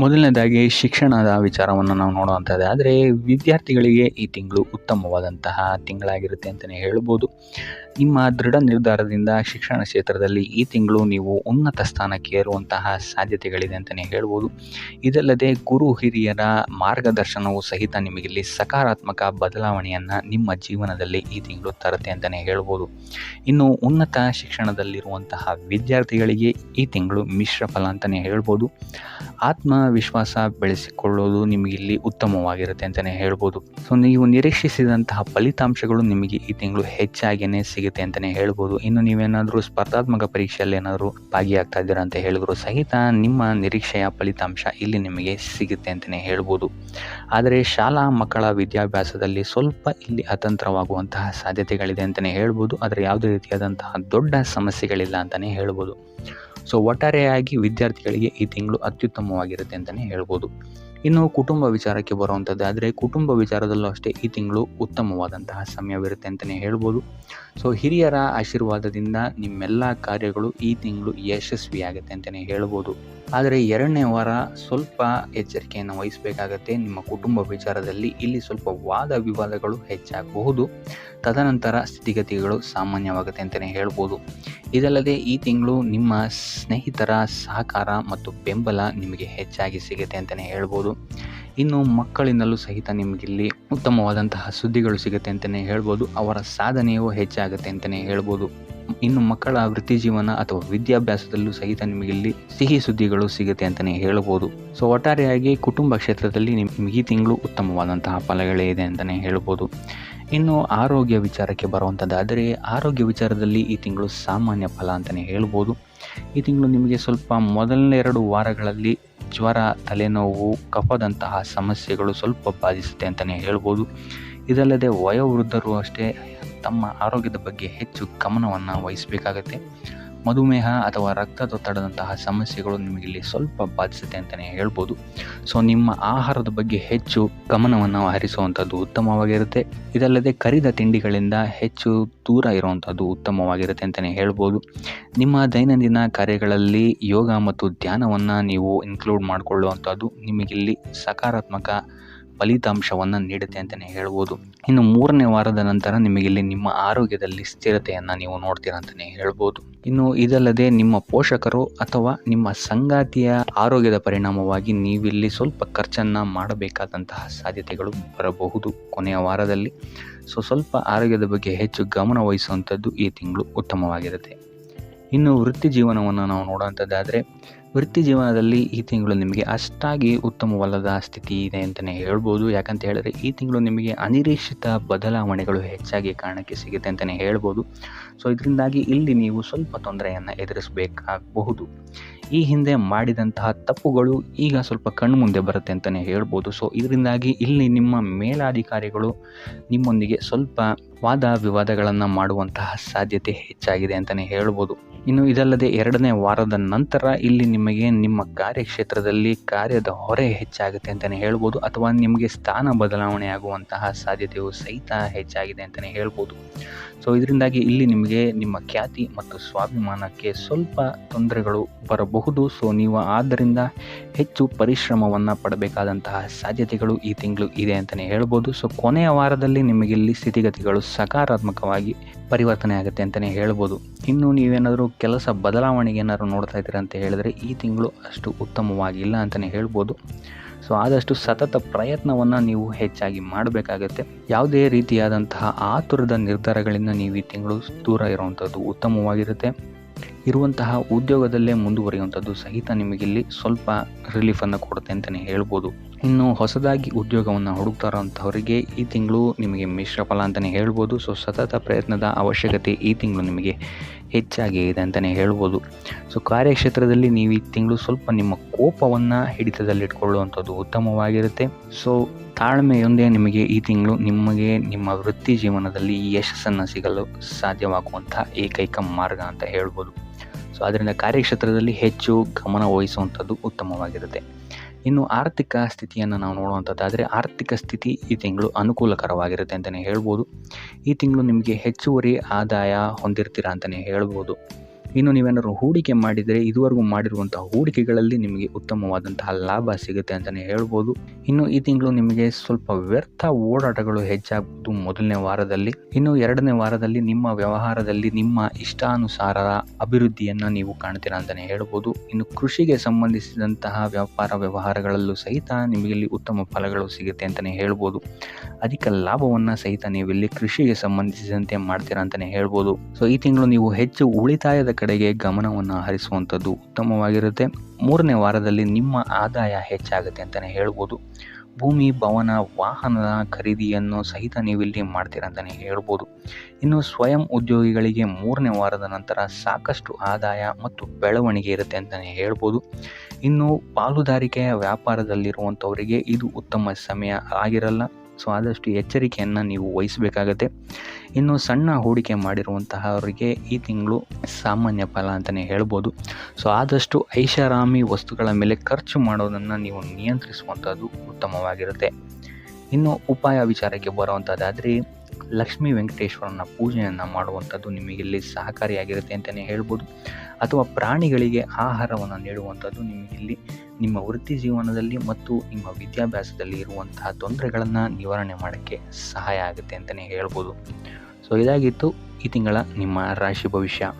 ಮೊದಲನೇದಾಗಿ ಶಿಕ್ಷಣದ ವಿಚಾರವನ್ನು ನಾವು ನೋಡುವಂಥದ್ದು ಆದರೆ ವಿದ್ಯಾರ್ಥಿಗಳಿಗೆ ಈ ತಿಂಗಳು ಉತ್ತಮವಾದಂತಹ ತಿಂಗಳಾಗಿರುತ್ತೆ ಅಂತಲೇ ಹೇಳ್ಬೋದು. ನಿಮ್ಮ ದೃಢ ನಿರ್ಧಾರದಿಂದ ಶಿಕ್ಷಣ ಕ್ಷೇತ್ರದಲ್ಲಿ ಈ ತಿಂಗಳು ನೀವು ಉನ್ನತ ಸ್ಥಾನಕ್ಕೆ ಏರುವಂತಹ ಸಾಧ್ಯತೆಗಳಿದೆ ಅಂತಲೇ ಹೇಳ್ಬೋದು. ಇದಲ್ಲದೆ ಗುರು ಹಿರಿಯರ ಮಾರ್ಗದರ್ಶನವು ಸಹಿತ ನಿಮಗಿಲ್ಲಿ ಸಕಾರಾತ್ಮಕ ಬದಲಾವಣೆಯನ್ನು ನಿಮ್ಮ ಜೀವನದಲ್ಲಿ ಈ ತಿಂಗಳು ತರುತ್ತೆ ಅಂತಲೇ ಹೇಳ್ಬೋದು. ಇನ್ನು ಉನ್ನತ ಶಿಕ್ಷಣದಲ್ಲಿರುವಂತಹ ವಿದ್ಯಾರ್ಥಿಗಳಿಗೆ ಈ ತಿಂಗಳು ಮಿಶ್ರ ಫಲ ಅಂತಲೇ ಹೇಳ್ಬೋದು. ಆತ್ಮವಿಶ್ವಾಸ ಬೆಳೆಸಿಕೊಳ್ಳೋದು ನಿಮಗಿಲ್ಲಿ ಉತ್ತಮವಾಗಿರುತ್ತೆ ಅಂತಲೇ ಹೇಳ್ಬೋದು. ಸೊ ನೀವು ನಿರೀಕ್ಷಿಸಿದಂತಹ ಫಲಿತಾಂಶಗಳು ನಿಮಗೆ ಈ ತಿಂಗಳು ಹೆಚ್ಚಾಗಿಯೇ ಸಿಗುತ್ತೆ ಅಂತಲೇ ಹೇಳ್ಬೋದು. ಇನ್ನು ನೀವೇನಾದರೂ ಸ್ಪರ್ಧಾತ್ಮಕ ಪರೀಕ್ಷೆಯಲ್ಲಿ ಏನಾದರೂ ಭಾಗಿಯಾಗ್ತಾ ಇದ್ದೀರಾ ಅಂತ ಹೇಳಿದ್ರು ಸಹಿತ ನಿಮ್ಮ ನಿರೀಕ್ಷೆಯ ಫಲಿತಾಂಶ ಇಲ್ಲಿ ನಿಮಗೆ ಸಿಗುತ್ತೆ ಅಂತಲೇ ಹೇಳ್ಬೋದು. ಆದರೆ ಶಾಲಾ ಮಕ್ಕಳ ವಿದ್ಯಾಭ್ಯಾಸದಲ್ಲಿ ಸ್ವಲ್ಪ ಇಲ್ಲಿ ಅತಂತ್ರವಾಗುವಂತಹ ಸಾಧ್ಯತೆಗಳಿದೆ ಅಂತಲೇ ಹೇಳ್ಬೋದು. ಆದರೆ ಯಾವುದೇ ರೀತಿಯಾದಂತಹ ದೊಡ್ಡ ಸಮಸ್ಯೆಗಳಿಲ್ಲ ಅಂತಲೇ ಹೇಳ್ಬೋದು. ಸೊ ಒಟ್ಟಾರೆಯಾಗಿ ವಿದ್ಯಾರ್ಥಿಗಳಿಗೆ ಈ ತಿಂಗಳು ಅತ್ಯುತ್ತಮವಾಗಿರುತ್ತೆ ಅಂತಲೇ ಹೇಳ್ಬೋದು. ಇನ್ನು ಕುಟುಂಬ ವಿಚಾರಕ್ಕೆ ಬರುವಂಥದ್ದಾದರೆ ಕುಟುಂಬ ವಿಚಾರದಲ್ಲೂ ಅಷ್ಟೇ ಈ ತಿಂಗಳು ಉತ್ತಮವಾದಂತಹ ಸಮಯವಿರುತ್ತೆ ಅಂತಲೇ ಹೇಳ್ಬೋದು. ಸೊ ಹಿರಿಯರ ಆಶೀರ್ವಾದದಿಂದ ನಿಮ್ಮೆಲ್ಲ ಕಾರ್ಯಗಳು ಈ ತಿಂಗಳು ಯಶಸ್ವಿಯಾಗುತ್ತೆ ಅಂತಲೇ ಹೇಳ್ಬೋದು. ಆದರೆ ಎರಡನೇ ವಾರ ಸ್ವಲ್ಪ ಎಚ್ಚರಿಕೆಯನ್ನು ವಹಿಸಬೇಕಾಗತ್ತೆ. ನಿಮ್ಮ ಕುಟುಂಬ ವಿಚಾರದಲ್ಲಿ ಇಲ್ಲಿ ಸ್ವಲ್ಪ ವಾದ ವಿವಾದಗಳು ಹೆಚ್ಚಾಗಬಹುದು. ತದನಂತರ ಸ್ಥಿತಿಗತಿಗಳು ಸಾಮಾನ್ಯವಾಗುತ್ತೆ ಅಂತಲೇ ಹೇಳ್ಬೋದು. ಇದಲ್ಲದೆ ಈ ತಿಂಗಳು ನಿಮ್ಮ ಸ್ನೇಹಿತರ ಸಹಕಾರ ಮತ್ತು ಬೆಂಬಲ ನಿಮಗೆ ಹೆಚ್ಚಾಗಿ ಸಿಗುತ್ತೆ ಅಂತಲೇ ಹೇಳ್ಬೋದು. ಇನ್ನು ಮಕ್ಕಳಿಂದಲೂ ಸಹಿತ ನಿಮಗಿಲ್ಲಿ ಉತ್ತಮವಾದಂತಹ ಸುದ್ದಿಗಳು ಸಿಗುತ್ತೆ ಅಂತಲೇ ಹೇಳ್ಬೋದು. ಅವರ ಸಾಧನೆಯು ಹೆಚ್ಚಾಗುತ್ತೆ ಅಂತಲೇ ಹೇಳ್ಬೋದು. ಇನ್ನು ಮಕ್ಕಳ ವೃತ್ತಿ ಜೀವನ ಅಥವಾ ವಿದ್ಯಾಭ್ಯಾಸದಲ್ಲೂ ಸಹಿತ ನಿಮಗಿಲ್ಲಿ ಸಿಹಿ ಸುದ್ದಿಗಳು ಸಿಗುತ್ತೆ ಅಂತಲೇ ಹೇಳ್ಬೋದು. ಸೊ, ಒಟ್ಟಾರೆಯಾಗಿ ಕುಟುಂಬ ಕ್ಷೇತ್ರದಲ್ಲಿ ನಿಮಗೆ ಈ ತಿಂಗಳು ಉತ್ತಮವಾದಂತಹ ಫಲಗಳೇ ಇದೆ ಅಂತಲೇ ಹೇಳ್ಬೋದು. ಇನ್ನು ಆರೋಗ್ಯ ವಿಚಾರಕ್ಕೆ ಬರುವಂಥದ್ದಾದರೆ ಆರೋಗ್ಯ ವಿಚಾರದಲ್ಲಿ ಈ ತಿಂಗಳು ಸಾಮಾನ್ಯ ಫಲ ಅಂತಲೇ ಹೇಳ್ಬೋದು. ಈ ತಿಂಗಳು ನಿಮಗೆ ಸ್ವಲ್ಪ ಮೊದಲನೇ ಎರಡು ವಾರಗಳಲ್ಲಿ ಜ್ವರ, ತಲೆನೋವು, ಕಫದಂತಹ ಸಮಸ್ಯೆಗಳು ಸ್ವಲ್ಪ ಬಾಧಿಸುತ್ತೆ ಅಂತಲೇ ಹೇಳ್ಬೋದು. ಇದಲ್ಲದೆ ವಯೋವೃದ್ಧರು ಅಷ್ಟೇ ತಮ್ಮ ಆರೋಗ್ಯದ ಬಗ್ಗೆ ಹೆಚ್ಚು ಗಮನವನ್ನು ವಹಿಸಬೇಕಾಗತ್ತೆ. ಮಧುಮೇಹ ಅಥವಾ ರಕ್ತದೊತ್ತಡದಂತಹ ಸಮಸ್ಯೆಗಳು ನಿಮಗಿಲ್ಲಿ ಸ್ವಲ್ಪ ಬಾಧಿಸುತ್ತೆ ಅಂತಲೇ ಹೇಳ್ಬೋದು. ಸೊ ನಿಮ್ಮ ಆಹಾರದ ಬಗ್ಗೆ ಹೆಚ್ಚು ಗಮನವನ್ನು ಹರಿಸುವಂಥದ್ದು ಉತ್ತಮವಾಗಿರುತ್ತೆ. ಇದಲ್ಲದೆ ಕರಿದ ತಿಂಡಿಗಳಿಂದ ಹೆಚ್ಚು ದೂರ ಇರುವಂಥದ್ದು ಉತ್ತಮವಾಗಿರುತ್ತೆ ಅಂತಲೇ ಹೇಳ್ಬೋದು. ನಿಮ್ಮ ದೈನಂದಿನ ಕಾರ್ಯಗಳಲ್ಲಿ ಯೋಗ ಮತ್ತು ಧ್ಯಾನವನ್ನು ನೀವು ಇನ್ಕ್ಲೂಡ್ ಮಾಡಿಕೊಳ್ಳುವಂಥದ್ದು ನಿಮಗಿಲ್ಲಿ ಸಕಾರಾತ್ಮಕ ಫಲಿತಾಂಶವನ್ನು ನೀಡುತ್ತೆ ಅಂತಲೇ ಹೇಳ್ಬೋದು. ಇನ್ನು ಮೂರನೇ ವಾರದ ನಂತರ ನಿಮಗಿಲ್ಲಿ ನಿಮ್ಮ ಆರೋಗ್ಯದಲ್ಲಿ ಸ್ಥಿರತೆಯನ್ನು ನೀವು ನೋಡ್ತೀರ ಅಂತಲೇ ಹೇಳ್ಬೋದು. ಇನ್ನು ಇದಲ್ಲದೆ ನಿಮ್ಮ ಪೋಷಕರು ಅಥವಾ ನಿಮ್ಮ ಸಂಗಾತಿಯ ಆರೋಗ್ಯದ ಪರಿಣಾಮವಾಗಿ ನೀವಿಲ್ಲಿ ಸ್ವಲ್ಪ ಖರ್ಚನ್ನು ಮಾಡಬೇಕಾದಂತಹ ಸಾಧ್ಯತೆಗಳು ಬರಬಹುದು ಕೊನೆಯ ವಾರದಲ್ಲಿ. ಸೊ ಸ್ವಲ್ಪ ಆರೋಗ್ಯದ ಬಗ್ಗೆ ಹೆಚ್ಚು ಗಮನ ವಹಿಸುವಂಥದ್ದು ಈ ತಿಂಗಳು ಉತ್ತಮವಾಗಿರುತ್ತೆ. ಇನ್ನು ವೃತ್ತಿ ಜೀವನವನ್ನು ನಾವು ನೋಡುವಂಥದ್ದಾದರೆ ವೃತ್ತಿ ಜೀವನದಲ್ಲಿ ಈ ತಿಂಗಳು ನಿಮಗೆ ಅಷ್ಟಾಗಿ ಉತ್ತಮವಲ್ಲದ ಸ್ಥಿತಿ ಇದೆ ಅಂತಲೇ ಹೇಳ್ಬೋದು. ಯಾಕಂತ ಹೇಳಿದ್ರೆ ಈ ತಿಂಗಳು ನಿಮಗೆ ಅನಿರೀಕ್ಷಿತ ಬದಲಾವಣೆಗಳು ಹೆಚ್ಚಾಗಿ ಕಾರಣಕ್ಕೆ ಸಿಗುತ್ತೆ ಅಂತಲೇ ಹೇಳ್ಬೋದು. ಸೊ ಇದರಿಂದಾಗಿ ಇಲ್ಲಿ ನೀವು ಸ್ವಲ್ಪ ತೊಂದರೆಯನ್ನು ಎದುರಿಸಬೇಕಾಗಬಹುದು. ಈ ಹಿಂದೆ ಮಾಡಿದಂತಹ ತಪ್ಪುಗಳು ಈಗ ಸ್ವಲ್ಪ ಕಣ್ಣು ಮುಂದೆ ಬರುತ್ತೆ ಅಂತಲೇ ಹೇಳ್ಬೋದು. ಸೊ ಇದರಿಂದಾಗಿ ಇಲ್ಲಿ ನಿಮ್ಮ ಮೇಲಾಧಿಕಾರಿಗಳು ನಿಮ್ಮೊಂದಿಗೆ ಸ್ವಲ್ಪ ವಾದ ವಿವಾದಗಳನ್ನು ಮಾಡುವಂತಹ ಸಾಧ್ಯತೆ ಹೆಚ್ಚಾಗಿದೆ ಅಂತಲೇ ಹೇಳ್ಬೋದು. ಇನ್ನು ಇದಲ್ಲದೆ ಎರಡನೇ ವಾರದ ನಂತರ ಇಲ್ಲಿ ನಿಮಗೆ ನಿಮ್ಮ ಕಾರ್ಯಕ್ಷೇತ್ರದಲ್ಲಿ ಕಾರ್ಯದ ಹೊರೆ ಹೆಚ್ಚಾಗುತ್ತೆ ಅಂತಲೇ ಹೇಳ್ಬೋದು, ಅಥವಾ ನಿಮಗೆ ಸ್ಥಾನ ಬದಲಾವಣೆ ಆಗುವಂತಹ ಸಾಧ್ಯತೆಯು ಸಹಿತ ಹೆಚ್ಚಾಗಿದೆ ಅಂತಲೇ ಹೇಳ್ಬೋದು. ಸೊ ಇದರಿಂದಾಗಿ ಇಲ್ಲಿ ನಿಮಗೆ ನಿಮ್ಮ ಖ್ಯಾತಿ ಮತ್ತು ಸ್ವಾಭಿಮಾನಕ್ಕೆ ಸ್ವಲ್ಪ ತೊಂದರೆಗಳು ಬರಬಹುದು. ಸೊ ನೀವು ಆದ್ದರಿಂದ ಹೆಚ್ಚು ಪರಿಶ್ರಮವನ್ನು ಪಡಬೇಕಾದಂತಹ ಸಾಧ್ಯತೆಗಳು ಈ ತಿಂಗಳು ಇದೆ ಅಂತಲೇ ಹೇಳ್ಬೋದು. ಸೊ ಕೊನೆಯ ವಾರದಲ್ಲಿ ನಿಮಗೆ ಇಲ್ಲಿ ಸ್ಥಿತಿಗತಿಗಳು ಸಕಾರಾತ್ಮಕವಾಗಿ ಪರಿವರ್ತನೆ ಆಗುತ್ತೆ ಅಂತಲೇ ಹೇಳ್ಬೋದು. ಇನ್ನು ನೀವೇನಾದರೂ ಕೆಲಸ ಬದಲಾವಣೆಗೆ ಏನಾದರೂ ನೋಡ್ತಾ ಇದ್ದೀರಾ ಅಂತ ಹೇಳಿದ್ರೆ ಈ ತಿಂಗಳು ಅಷ್ಟು ಉತ್ತಮವಾಗಿಲ್ಲ ಅಂತಲೇ ಹೇಳ್ಬೋದು. ಸೊ ಆದಷ್ಟು ಸತತ ಪ್ರಯತ್ನವನ್ನು ನೀವು ಹೆಚ್ಚಾಗಿ ಮಾಡಬೇಕಾಗತ್ತೆ. ಯಾವುದೇ ರೀತಿಯಾದಂತಹ ಆತುರದ ನಿರ್ಧಾರಗಳಿಂದ ನೀವು ಈ ತಿಂಗಳು ದೂರ ಇರುವಂಥದ್ದು ಉತ್ತಮವಾಗಿರುತ್ತೆ. ಇರುವಂತಹ ಉದ್ಯೋಗದಲ್ಲೇ ಮುಂದುವರಿಯುವಂಥದ್ದು ಸಹಿತ ನಿಮಗಿಲ್ಲಿ ಸ್ವಲ್ಪ ರಿಲೀಫನ್ನು ಕೊಡುತ್ತೆ ಅಂತಲೇ ಹೇಳ್ಬೋದು. ಇನ್ನು ಹೊಸದಾಗಿ ಉದ್ಯೋಗವನ್ನು ಹುಡುಕ್ತಾರಂಥವರಿಗೆ ಈ ತಿಂಗಳು ನಿಮಗೆ ಮಿಶ್ರ ಫಲ ಅಂತಲೇ ಹೇಳ್ಬೋದು. ಸೊ ಸತತ ಪ್ರಯತ್ನದ ಅವಶ್ಯಕತೆ ಈ ತಿಂಗಳು ನಿಮಗೆ ಹೆಚ್ಚಾಗಿ ಇದೆ ಅಂತಲೇ ಹೇಳ್ಬೋದು. ಸೊ ಕಾರ್ಯಕ್ಷೇತ್ರದಲ್ಲಿ ನೀವು ಈ ತಿಂಗಳು ಸ್ವಲ್ಪ ನಿಮ್ಮ ಕೋಪವನ್ನು ಹಿಡಿತದಲ್ಲಿಟ್ಕೊಳ್ಳುವಂಥದ್ದು ಉತ್ತಮವಾಗಿರುತ್ತೆ. ಸೊ ತಾಳ್ಮೆಯೊಂದೇ ನಿಮಗೆ ಈ ತಿಂಗಳು ನಿಮಗೆ ನಿಮ್ಮ ವೃತ್ತಿ ಜೀವನದಲ್ಲಿ ಯಶಸ್ಸನ್ನು ಸಿಗಲು ಸಾಧ್ಯವಾಗುವಂಥ ಏಕೈಕ ಮಾರ್ಗ ಅಂತ ಹೇಳ್ಬೋದು. ಸೊ ಅದರಿಂದ ಕಾರ್ಯಕ್ಷೇತ್ರದಲ್ಲಿ ಹೆಚ್ಚು ಗಮನ ವಹಿಸುವಂಥದ್ದು ಉತ್ತಮವಾಗಿರುತ್ತೆ. ಇನ್ನು ಆರ್ಥಿಕ ಸ್ಥಿತಿಯನ್ನು ನಾವು ನೋಡುವಂಥದ್ದಾದರೆ ಆರ್ಥಿಕ ಸ್ಥಿತಿ ಈ ತಿಂಗಳು ಅನುಕೂಲಕರವಾಗಿರುತ್ತೆ ಅಂತಲೇ ಹೇಳ್ಬೋದು. ಈ ತಿಂಗಳು ನಿಮಗೆ ಹೆಚ್ಚುವರಿ ಆದಾಯ ಹೊಂದಿರ್ತೀರಾ ಅಂತಲೇ ಹೇಳ್ಬೋದು. ಇನ್ನು ನೀವೇನಾದ್ರು ಹೂಡಿಕೆ ಮಾಡಿದರೆ ಇದುವರೆಗೂ ಮಾಡಿರುವಂತಹ ಹೂಡಿಕೆಗಳಲ್ಲಿ ನಿಮಗೆ ಉತ್ತಮವಾದಂತಹ ಲಾಭ ಸಿಗುತ್ತೆ ಅಂತಲೇ ಹೇಳ್ಬೋದು. ಇನ್ನು ಈ ತಿಂಗಳು ನಿಮಗೆ ಸ್ವಲ್ಪ ವ್ಯರ್ಥ ಓಡಾಟಗಳು ಹೆಚ್ಚಾಗುವುದು ಮೊದಲನೇ ವಾರದಲ್ಲಿ. ಇನ್ನು ಎರಡನೇ ವಾರದಲ್ಲಿ ನಿಮ್ಮ ವ್ಯವಹಾರದಲ್ಲಿ ನಿಮ್ಮ ಇಷ್ಟಾನುಸಾರ ಅಭಿವೃದ್ಧಿಯನ್ನು ನೀವು ಕಾಣ್ತೀರಾ ಅಂತಲೇ ಹೇಳ್ಬೋದು. ಇನ್ನು ಕೃಷಿಗೆ ಸಂಬಂಧಿಸಿದಂತಹ ವ್ಯಾಪಾರ ವ್ಯವಹಾರಗಳಲ್ಲೂ ಸಹಿತ ನಿಮಗೆ ಇಲ್ಲಿ ಉತ್ತಮ ಫಲಗಳು ಸಿಗುತ್ತೆ ಅಂತಲೇ ಹೇಳ್ಬೋದು. ಅಧಿಕ ಲಾಭವನ್ನು ಸಹಿತ ನೀವು ಇಲ್ಲಿ ಕೃಷಿಗೆ ಸಂಬಂಧಿಸಿದಂತೆ ಮಾಡ್ತೀರಾ ಅಂತಲೇ ಹೇಳ್ಬೋದು. ಸೊ ಈ ತಿಂಗಳು ನೀವು ಹೆಚ್ಚು ಉಳಿತಾಯದ ಕಡೆಗೆ ಗಮನವನ್ನು ಹರಿಸುವಂಥದ್ದು ಉತ್ತಮವಾಗಿರುತ್ತೆ. ಮೂರನೇ ವಾರದಲ್ಲಿ ನಿಮ್ಮ ಆದಾಯ ಹೆಚ್ಚಾಗುತ್ತೆ ಅಂತಲೇ ಹೇಳ್ಬೋದು. ಭೂಮಿ, ಭವನ, ವಾಹನದ ಖರೀದಿಯನ್ನು ಸಹಿತ ನೀವು ಇಲ್ಲಿ ಮಾಡ್ತೀರಾ ಅಂತಲೇ ಹೇಳ್ಬೋದು. ಇನ್ನು ಸ್ವಯಂ ಉದ್ಯೋಗಿಗಳಿಗೆ ಮೂರನೇ ವಾರದ ನಂತರ ಸಾಕಷ್ಟು ಆದಾಯ ಮತ್ತು ಬೆಳವಣಿಗೆ ಇರುತ್ತೆ ಅಂತಲೇ ಹೇಳ್ಬೋದು. ಇನ್ನು ಪಾಲುದಾರಿಕೆಯ ವ್ಯಾಪಾರದಲ್ಲಿರುವಂಥವರಿಗೆ ಇದು ಉತ್ತಮ ಸಮಯ ಆಗಿರಲ್ಲ. ಸೊ ಆದಷ್ಟು ಎಚ್ಚರಿಕೆಯನ್ನು ನೀವು ವಹಿಸಬೇಕಾಗತ್ತೆ. ಇನ್ನು ಸಣ್ಣ ಹೂಡಿಕೆ ಮಾಡಿರುವಂತಹವರಿಗೆ ಈ ತಿಂಗಳು ಸಾಮಾನ್ಯ ಫಲ ಅಂತಲೇ ಹೇಳ್ಬೋದು. ಸೊ ಆದಷ್ಟು ಐಷಾರಾಮಿ ವಸ್ತುಗಳ ಮೇಲೆ ಖರ್ಚು ಮಾಡೋದನ್ನು ನೀವು ನಿಯಂತ್ರಿಸುವಂಥದ್ದು ಉತ್ತಮವಾಗಿರುತ್ತೆ. ಇನ್ನು ಉಪಾಯ ವಿಚಾರಕ್ಕೆ ಬರುವಂಥದ್ದಾದರೆ ಲಕ್ಷ್ಮೀ ವೆಂಕಟೇಶ್ವರನ ಪೂಜೆಯನ್ನು ಮಾಡುವಂಥದ್ದು ನಿಮಗಿಲ್ಲಿ ಸಹಕಾರಿಯಾಗಿರುತ್ತೆ ಅಂತಲೇ ಹೇಳ್ಬೋದು. ಅಥವಾ ಪ್ರಾಣಿಗಳಿಗೆ ಆಹಾರವನ್ನು ನೀಡುವಂಥದ್ದು ನಿಮಗಿಲ್ಲಿ ನಿಮ್ಮ ವೃತ್ತಿ ಜೀವನದಲ್ಲಿ ಮತ್ತು ನಿಮ್ಮ ವಿದ್ಯಾಭ್ಯಾಸದಲ್ಲಿ ಇರುವಂತಹ ತೊಂದರೆಗಳನ್ನು ನಿವಾರಣೆ ಮಾಡೋಕ್ಕೆ ಸಹಾಯ ಆಗುತ್ತೆ ಅಂತಲೇ ಹೇಳ್ಬೋದು. ಸೊ ಇದಾಗಿತ್ತು ಈ ತಿಂಗಳ ನಿಮ್ಮ ರಾಶಿ ಭವಿಷ್ಯ.